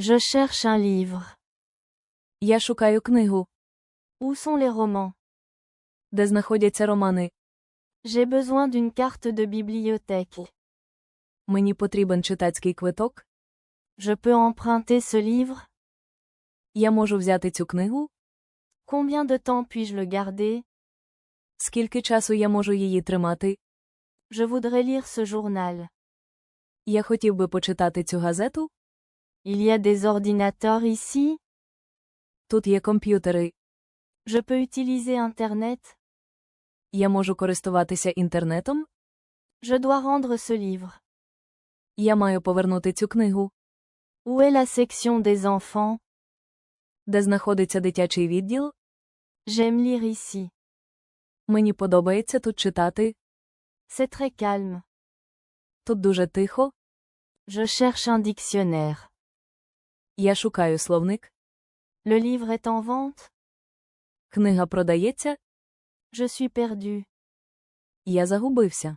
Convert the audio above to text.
Je cherche un livre. Я шукаю книгу, Où sont les romans де знаходяться романи. J'ai besoin d'une carte de bibliothèque. Мені потрібен читацький квиток. Je peux emprunter ce livre Я можу взяти цю книгу. Combien de temps puis-je le garder Скільки часу я можу її тримати? Je voudrais lire ce journal. Я хотів би почитати цю газету. Il y a des ordinateurs ici Тут є комп'ютери. Je peux utiliser Internet Я можу користуватися інтернетом. Je dois rendre ce livre. Я маю повернути цю книгу. Où est la section des enfants Де знаходиться дитячий відділ? J'aime lire ici. Мені подобається тут читати. C'est très calme. Тут дуже тихо. Je cherche un dictionnaire. Я шукаю словник. Le livre est en vente Книга продається. Je suis perdu. Я загубився.